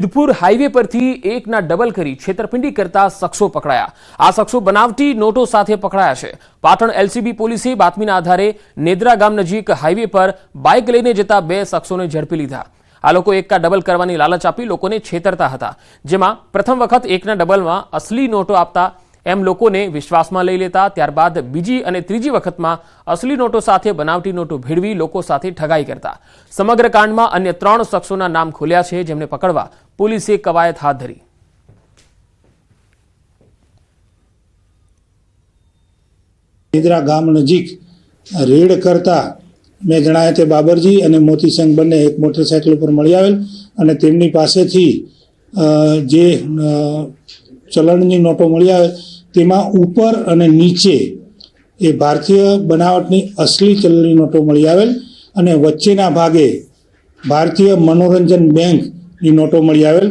Siddhpur highway પરથી એકના double કરી છેતરપિંડી કરતા શખ્સો પકડાયા. આ શખ્સો બનાવટી નોટો સાથે પકડાયા છે. પાટણ એલસીબી પોલીસે બાતમીના આધારે નેદ્રા ગામ નજીક હાઈવે પર બાઇક લઈને જતા બે શખ્સોને ઝડપી લીધા. આ લોકો એકા ડબલ કરવાની લાલચ આપી લોકોને છેતરતા હતા. જેમાં પ્રથમ વખત એકના ડબલમાં અસલી નોટો આપતા એમ લોકોને વિશ્વાસમાં લઈ લેતા ત્યારબાદ બીજી અને ત્રીજી વખતમાં અસલી નોટો સાથે બનાવટી નોટો ભેળવી લોકો સાથે ઠગાઈ કરતા. સમગ્ર કાંડમાં અન્ય ત્રણ શખ્સોના નામ ખોલ્યા છે, જેમને પકડવા પોલીસે કવાયત હાથ ધરી. નિદ્રા ગામ નજીક રેડ કરતા મેં જણાવ્યા તે બાબરજી અને મોતીસંગ બંને એક મોટરસાયકલ ઉપર મળી આવેલ અને તેમની પાસેથી જે ચલણની નોટો મળી આવે તેમાં ઉપર અને નીચે એ ભારતીય બનાવટની અસલી ચલણી નોટો મળી આવેલ અને વચ્ચેના ભાગે ભારતીય મનોરંજન બેંકની નોટો મળી આવેલ.